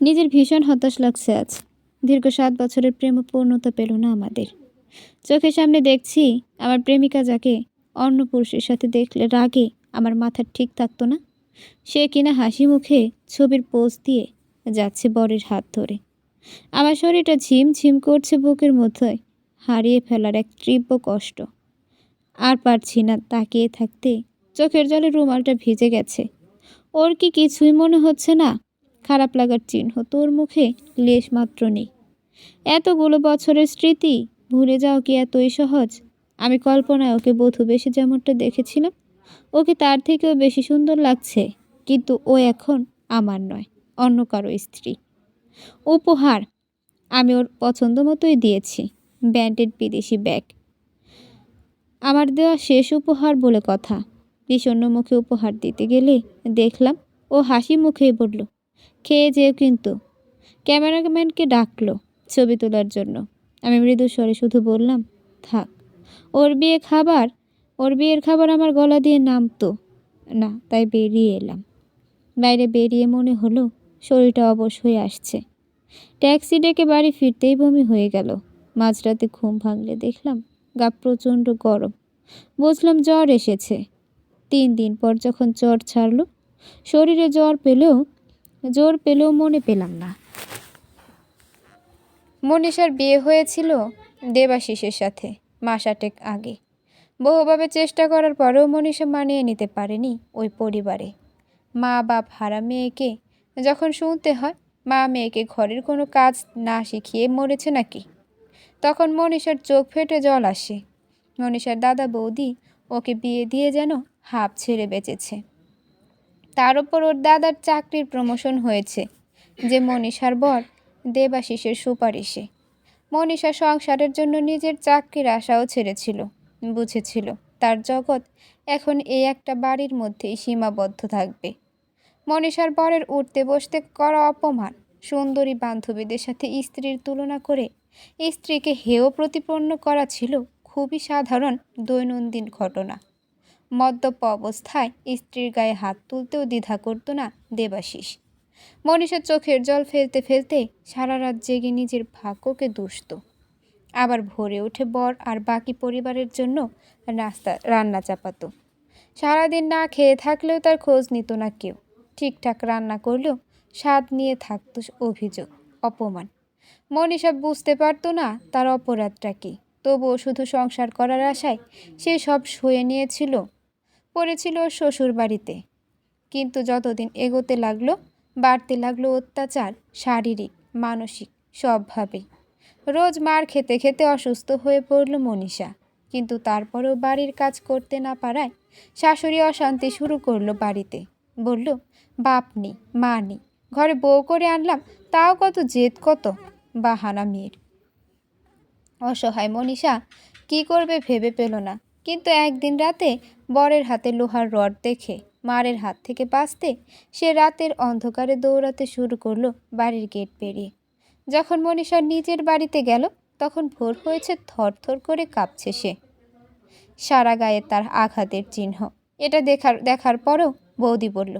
নিজের ভীষণ হতাশ লাগছে আজ। দীর্ঘ সাত বছরের প্রেম পূর্ণতা পেল না আমাদের। চোখের সামনে দেখছি আমার প্রেমিকা যাকে অন্য পুরুষের সাথে দেখলে রাগে আমার মাথা ঠিক থাকতো না। সে কিনা হাসি মুখে ছবির পোজ দিয়ে যাচ্ছে বরের হাত ধরে। আমার শরীরটা ঝিম ঝিম করছে বুকের মধ্যে, হারিয়ে ফেলার এক তীব্র কষ্ট। আর পারছি না তাকিয়ে থাকতে। চোখের জলে রুমালটা ভিজে গেছে। ওর কি কিছুই মনে হচ্ছে না? খারাপ লাগার চিহ্ন তোর মুখে লেশ মাত্র নেই। এতগুলো বছরের স্মৃতি, ভুলে যাও কি এতই সহজ? আমি কল্পনায় ওকে বধূ বেশি যেমনটা দেখেছিলাম, ওকে তার থেকেও বেশি সুন্দর লাগছে, কিন্তু ও এখন আমার নয়, অন্য কারও স্ত্রী। উপহার আমি ওর পছন্দ মতোই দিয়েছি, ব্যান্ডেড বিদেশি ব্যাগ। আমার দেওয়া শেষ উপহার বলে কথা। বিষণ্ণ মুখে উপহার দিতে গেলে দেখলাম ও হাসি মুখেই বলল খেয়ে যেও কিন্তু। ক্যামেরাম্যানকে ডাকলো ছবি তোলার জন্য। আমি মৃদু স্বরে শুধু বললাম, থাক। ওর বিয়ে খাবার, ওর বিয়ের খাবার আমার গলা দিয়ে নামতো। না, তাই বেরিয়ে এলাম। বাইরে বেরিয়ে মনে হলো শরীরটা অবশ হয়ে আসছে। ট্যাক্সি ডেকে বাড়ি ফিরতেই বমি হয়ে গেল। মাঝরাতে ঘুম ভাঙলে দেখলাম গা প্রচণ্ড গরম। বুঝলাম জ্বর এসেছে। তিন দিন পর যখন জ্বর ছাড়লো, শরীরে জ্বর পেলেও জ্বর পেলেও মনে পেলাম না। মনীষার বিয়ে হয়েছিল দেবাশিসের সাথে মাস আটেক আগে। বহুভাবে চেষ্টা করার পরেও মনীষা মানিয়ে নিতে পারেনি ওই পরিবারে। মা, বাপ, হারা মেয়েকে যখন শুনতে হয়, মা মেয়েকে ঘরের কোনো কাজ না শিখিয়ে মরেছে নাকি? তখন মনীষার চোখ ফেটে জল আসে। মনীষার দাদা বৌদি ওকে বিয়ে দিয়ে যেন হাঁপ ছেড়ে বেঁচেছে। তার ওপর ওর দাদার চাকরির প্রমোশন হয়েছে, যে মনীষার বর, দেবাশিসের সুপারিশে। মনীষা সংসারের জন্য নিজের চাকরির আশাও ছেড়েছিল, বুঝেছিল, তার জগৎ এখন এই একটা বাড়ির মধ্যেই সীমাবদ্ধ থাকবে। মনীষার বরের উঠতে বসতে করা অপমান, সুন্দরী বান্ধবীদের সাথে স্ত্রীর তুলনা করে স্ত্রীকে হেয় প্রতিপন্ন করা ছিল খুবই সাধারণ দৈনন্দিন ঘটনা। মদ্যপ অবস্থায় স্ত্রীর গায়ে হাত তুলতেও দ্বিধা করতো না দেবাশিস। মনীষার চোখের জল ফেলতে ফেলতে সারা রাত জেগে নিজের ভাগ্যকে দুষত। আবার ভোরে উঠে বর আর বাকি পরিবারের জন্য নাস্তা, রান্না চাপাতো। সারাদিন না খেয়ে থাকলেও তার খোঁজ নিত না কেউ। ঠিকঠাক রান্না করলেও স্বাদ নিয়ে থাকতো অভিযোগ, অপমান। মনীষা বুঝতে পারতো না তার অপরাধটা কী। তবুও শুধু সংসার করার আশায় সে সব সয়ে নিয়েছিল পড়েছিল শ্বশুর বাড়িতে কিন্তু যতদিন এগোতে লাগল, বাড়তে লাগল অত্যাচার, শারীরিক, মানসিক সবভাবে রোজ মার খেতে খেতে অসুস্থ হয়ে পড়ল মনীষা। কিন্তু তারপরেও বাড়ির কাজ করতে না পারায় শাশুড়ি অশান্তি শুরু করল বাড়িতে। বলল, বাপ নেই, মা নেই, ঘরে বউ করে আনলাম, তাও কত জেদ, কত বাহানা মেয়ের। অসহায় মনীষা কি করবে ভেবে পেল না। কিন্তু একদিন রাতে বরের হাতে লোহার রড দেখে মারের হাত থেকে বাঁচতে সে রাতের অন্ধকারে দৌড়াতে শুরু করল বাড়ির গেট পেরিয়ে। যখন মনীষা নিজের বাড়িতে গেল, তখন ভোর হয়েছে থরথর করে কাঁপছে সে। সারা গায়ে তার আঘাতের চিহ্ন। এটা দেখার দেখার পরও বৌদি বলল,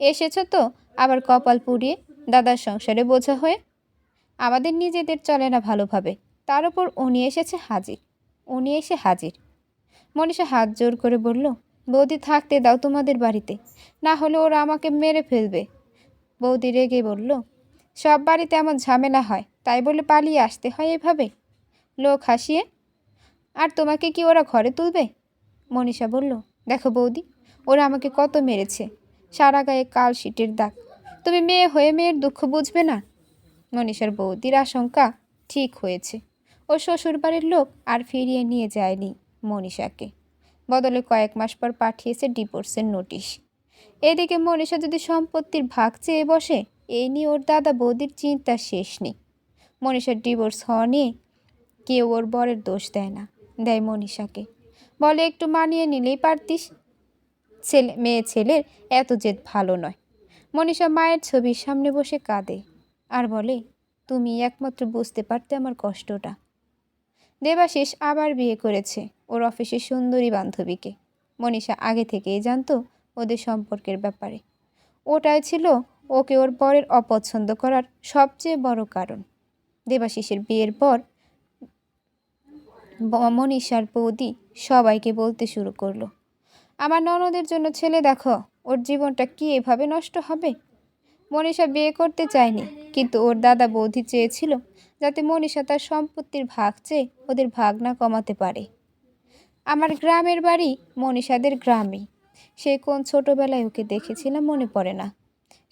এসেছ তো, আবার কপাল পুড়িয়ে দাদার সংসারে বোঝা হয়ে? আমাদের নিজেদের চলে না ভালোভাবে। তার উপর উনি এসেছে হাজির, উনি এসে হাজির। মনীষা হাত জোর করে বলল, বৌদি, থাকতে দাও তোমাদের বাড়িতে। না হলে ওরা আমাকে মেরে ফেলবে। বৌদি রেগে বলল, সব বাড়িতে এমন ঝামেলা হয়, তাই বলে পালিয়ে আসতে হয় এভাবে? লোক হাসিয়ে, আর তোমাকে কি ওরা ঘরে তুলবে? মনীষা বলল, দেখো বৌদি, ওরা আমাকে কত মেরেছে, সারা গায়ে কাল শিটের দাগ। তুমি মেয়ে হয়ে মেয়ের দুঃখ বুঝবে না? মনীষার বৌদির আশঙ্কা ঠিক হয়েছে। ও শ্বশুরবাড়ির লোক আর ফিরিয়ে নিয়ে যায়নি। মনীষাকে। বদলে কয়েক মাস পর পাঠিয়েছে ডিভোর্সের নোটিশ। এদিকে মনীষা যদি সম্পত্তির ভাগ চেয়ে বসে এই নিয়ে ওর দাদা বৌদির চিন্তা শেষ নেই। মনীষার ডিভোর্স হওয়া নিয়ে কেউ ওর বরের দোষ দেয় না, দেয় মনীষাকে। বলে, একটু মানিয়ে নিলেই পারতিস। ছেলে, মেয়ে ছেলের এত জেদ ভালো নয়। মনীষা মায়ের ছবির সামনে বসে কাঁদে আর বলে, তুমি একমাত্র বুঝতে পারতে আমার কষ্টটা। দেবাশিস আবার বিয়ে করেছে। ওর অফিসের সুন্দরী বান্ধবীকে। মনীষা আগে থেকেই জানতো ওদের সম্পর্কের ব্যাপারে। ওটাই ছিল ওকে ওর পরের অপছন্দ করার সবচেয়ে বড় কারণ। দেবাশিসের বিয়ের পর মনীষার বৌদি সবাইকে বলতে শুরু করল, আমার ননদের জন্য ছেলে দেখো, ওর জীবনটা কি এভাবে নষ্ট হবে? মনীষা বিয়ে করতে চায়নি, কিন্তু ওর দাদা বৌদি চেয়েছিল যাতে মনীষা তার সম্পত্তির ভাগ চেয়ে ওদের ভাগ না কমাতে পারে। আমার গ্রামের বাড়ি মনীষাদের গ্রামে সে কোন ছোটবেলায় ওকে দেখেছিলাম মনে পড়ে না।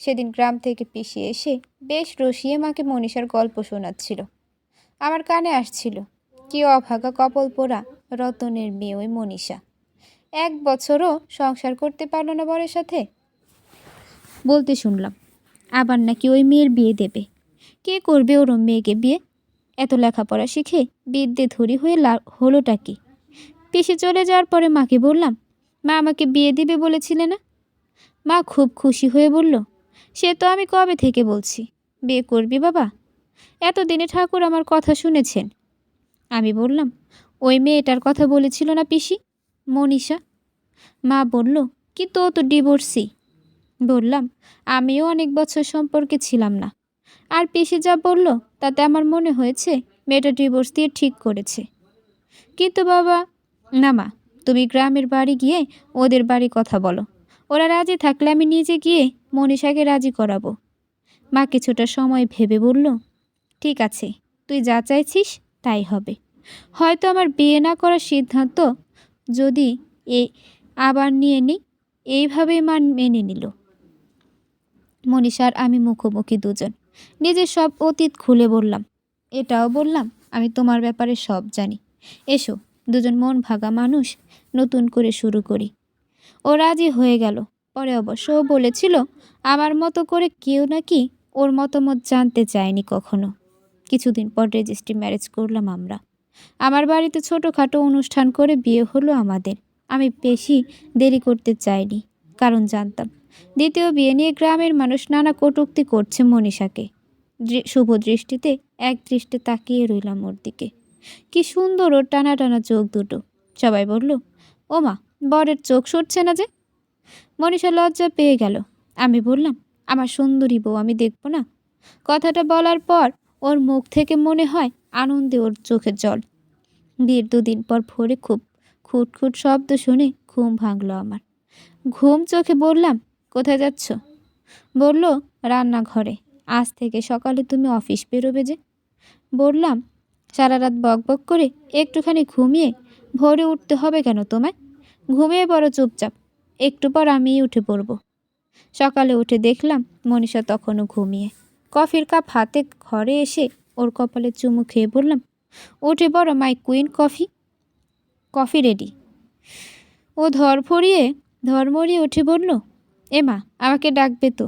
সেদিন গ্রাম থেকে পিছিয়ে এসে বেশ রসিয়ে মাকে মনীষার গল্প শোনাচ্ছিল। আমার কানে আসছিল, কি অভাগা কপল পোড়া, রতনের মেয়ে ওই মনীষা। এক বছরও সংসার করতে পারল না বরের সাথে? বলতে শুনলাম, আবার নাকি ওই মেয়ের বিয়ে দেবে। কে করবে ওর মেয়েকে বিয়ে? এত লেখাপড়া শিখে বিদ্যে ধরি হয়ে হলোটা কি? পিসে চলে যাওয়ার পরে মাকে বললাম, মা আমাকে বিয়ে দিবে বলেছিলে না? মা খুব খুশি হয়ে বলল, সে তো আমি কবে থেকে বলছি? বিয়ে করবি বাবা? এতদিনে ঠাকুর আমার কথা শুনেছেন। আমি বললাম, ওই মেয়েটার কথা বলেছিল না পিসি? মনীষা, মা বলল কিন্তু ও তো ডিভোর্সি? বললাম, আমিও অনেক বছর সম্পর্কে ছিলাম না। আর পিসি যা বলল, তাতে আমার মনে হয়েছে, মেয়েটা ডিভোর্স দিয়ে ঠিক করেছে। কিন্তু বাবা না মা, তুমি গ্রামের বাড়ি গিয়ে ওদের বাড়ি কথা বলো। ওরা রাজি থাকলে আমি নিজে গিয়ে মনীষাকে রাজি করাবো। মা কিছুটা সময় ভেবে বলল, ঠিক আছে, তুই যা চাইছিস তাই হবে। হয়তো আমার বিয়ে না করার সিদ্ধান্ত যদি এ আবার নিয়ে নিই এইভাবেই মা মেনে নিল। মনীষার আমি মুখোমুখি দুজন। নিজের সব অতীত খুলে বললাম। এটাও বললাম, আমি তোমার ব্যাপারে সব জানি। এসো দুজন মন ভাগা মানুষ নতুন করে শুরু করি। ও রাজি হয়ে গেল। পরে অবশ্য বলেছিল, আমার মতো করে কেউ নাকি ওর মতামত জানতে চায়নি কখনো। কিছুদিন পর রেজিস্ট্রি ম্যারেজ করলাম আমরা। আমার বাড়িতে ছোটোখাটো অনুষ্ঠান করে বিয়ে হলো আমাদের। আমি বেশি দেরি করতে চাইনি, কারণ জানতাম দ্বিতীয় বিয়ে নিয়ে গ্রামের মানুষ নানা কটূক্তি করছে মনীষাকে। শুভ দৃষ্টিতে এক দৃষ্টি তাকিয়ে রইলাম ওর দিকে। কি সুন্দর ওর টানা টানা চোখ দুটো। সবাই বলল ও মা বরের চোখ সরছে না যে? মনীষা লজ্জা পেয়ে গেল। আমি বললাম, আমার সুন্দরী বউ, আমি দেখব না? কথাটা বলার পর ওর মুখ থেকে মনে হয় আনন্দে ওর চোখে জল। বিয়ের দুদিন পর ভোরে খুব খুটখুট শব্দ শুনে ঘুম ভাঙলো আমার। ঘুম চোখে বললাম, কোথায় যাচ্ছ? বলল, রান্নাঘরে। আজ থেকে সকালে তুমি অফিস বেরোবে যে? বললাম সারা রাত বক বক করে একটুখানি ঘুমিয়ে ভোরে উঠতে হবে কেন তোমায়? ঘুমিয়ে পড়ো চুপচাপ। একটু পর আমিই উঠে পড়ব। সকালে উঠে দেখলাম মনীষা তখনও ঘুমিয়ে। কফির কাপ হাতে ঘরে এসে ওর কপালে চুমু খেয়ে বললাম, উঠে পড়ো my queen coffee. Coffee ready. ও ধর ফরিয়ে ধর্মরিয়ে উঠে বলল এমা আমাকে ডাকবে তো।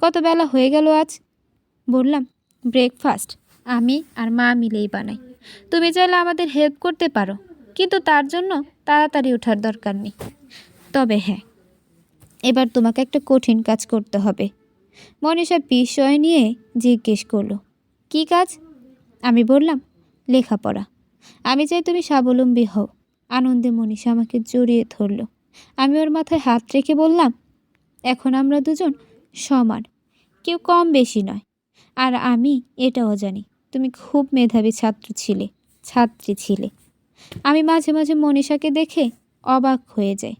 কত বেলা হয়ে গেল আজ? বললাম, ব্রেকফাস্ট। আমি আর মা মিলেই বানাই। তুমি চাইলে আমাদের হেল্প করতে পারো, কিন্তু তার জন্য তাড়াতাড়ি ওঠার দরকার নেই। তবে হ্যাঁ এবার তোমাকে একটা কঠিন কাজ করতে হবে। মনীষা বিষয় নিয়ে জিজ্ঞেস করল, কি কাজ? আমি বললাম, লেখাপড়া। আমি চাই তুমি স্বাবলম্বী হও। আনন্দে মনীষা আমাকে জড়িয়ে ধরলো। আমি ওর মাথায় হাত রেখে বললাম, এখন আমরা দুজন সমান, কেউ কম বেশি নয়। আর আমি এটাও জানি তুমি খুব মেধাবী ছাত্র ছিলে, ছাত্রী ছিলে। আমি মাঝে মাঝে মনীষাকে দেখে অবাক হয়ে যাই।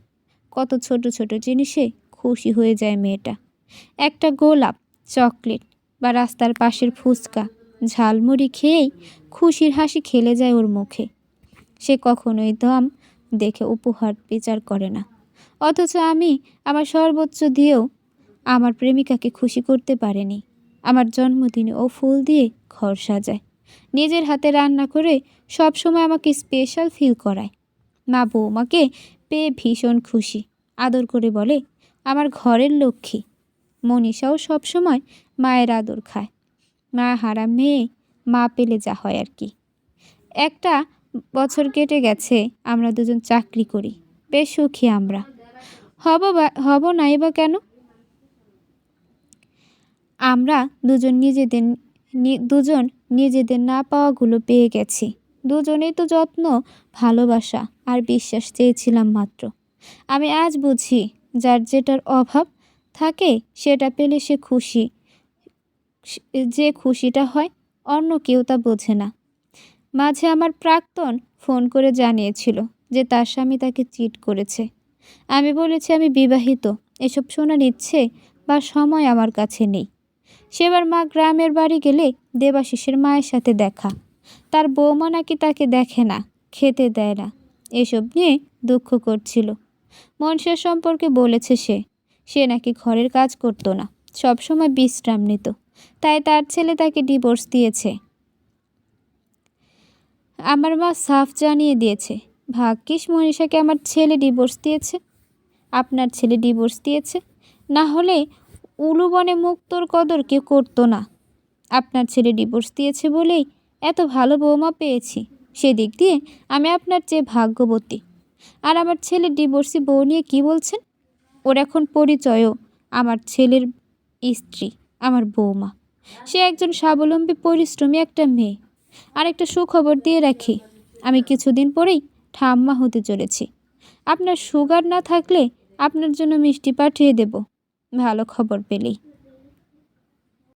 কত ছোট ছোট জিনিসে খুশি হয়ে যায় মেয়েটা। একটা গোলাপ, চকলেট বা রাস্তার পাশের ফুচকা, ঝালমুড়ি খেয়েই খুশির হাসি খেলে যায় ওর মুখে। সে কখনোই দম দেখে উপহার বিচার করে না। অথচ আমি আমার সর্বোচ্চ দিয়েও আমার প্রেমিকাকে খুশি করতে পারেনি। আমার জন্মদিনে ও ফুল দিয়ে ঘর সাজায়। নিজের হাতে রান্না করে সব সময় আমাকে স্পেশাল ফিল করায়। মা বৌমাকে পেয়ে ভীষণ খুশি। আদর করে বলে, আমার ঘরের লক্ষ্মী। মনীষাও সবসময় মায়ের আদর খায়। মা হারা মেয়ে, মা পেলে যা হয় আর কি। একটা বছর কেটে গেছে, আমরা দুজন চাকরি করি। বেশ সুখী আমরা। হব বা, হব নাই বা কেন? আমরা দুজন নিজেদের দুজন নিজেদের না পাওয়াগুলো পেয়ে গেছি। দুজনেই তো যত্ন, ভালোবাসা আর বিশ্বাস চেয়েছিলাম মাত্র। আমি আজ বুঝি, যার যেটার অভাব থাকে সেটা পেলে সে খুশি যে খুশিটা হয় অন্য কেউ তা বোঝে না। মাঝে আমার প্রাক্তন ফোন করে জানিয়েছিল যে তার স্বামী তাকে চিট করেছে। আমি বলেছি, আমি বিবাহিত, এসব শোনার ইচ্ছে বা সময় আমার কাছে নেই। সেবার মা গ্রামের বাড়ি গেলে দেবাশিসের মায়ের সাথে দেখা। তার বৌমা নাকি তাকে দেখে না, খেতে দেয় না। এসব নিয়ে দুঃখ করছিল। মনসার সম্পর্কে বলেছে সে। সে নাকি ঘরের কাজ করতো না, সবসময় বিশ্রাম নিত। তাই তার ছেলে তাকে ডিভোর্স দিয়েছে। আমার মা সাফ জানিয়ে দিয়েছে, ভাগ্যিস মনীষাকে আমার ছেলে ডিভোর্স দিয়েছে। আপনার ছেলে ডিভোর্স দিয়েছে। না হলে উলুবনে মুক্তোর কদর কেউ করতো না। আপনার ছেলে ডিভোর্স দিয়েছে বলেই এত ভালো বৌমা পেয়েছি। সেদিক দিয়ে আমি আপনার চেয়ে ভাগ্যবতী। আর আমার ছেলে ডিভোর্সি বউ নিয়ে কী বলছেন? ওর এখন পরিচয়ও আমার ছেলের স্ত্রী, আমার বৌমা। সে একজন স্বাবলম্বী, পরিশ্রমী একটা মেয়ে। আর একটা সুখবর দিয়ে রাখি, আমি কিছুদিন পরেই ঠাম্মা হতে চলেছি। আপনার সুগার না থাকলে আপনার জন্য মিষ্টি পাঠিয়ে দেব। ভালো খবর পেলেই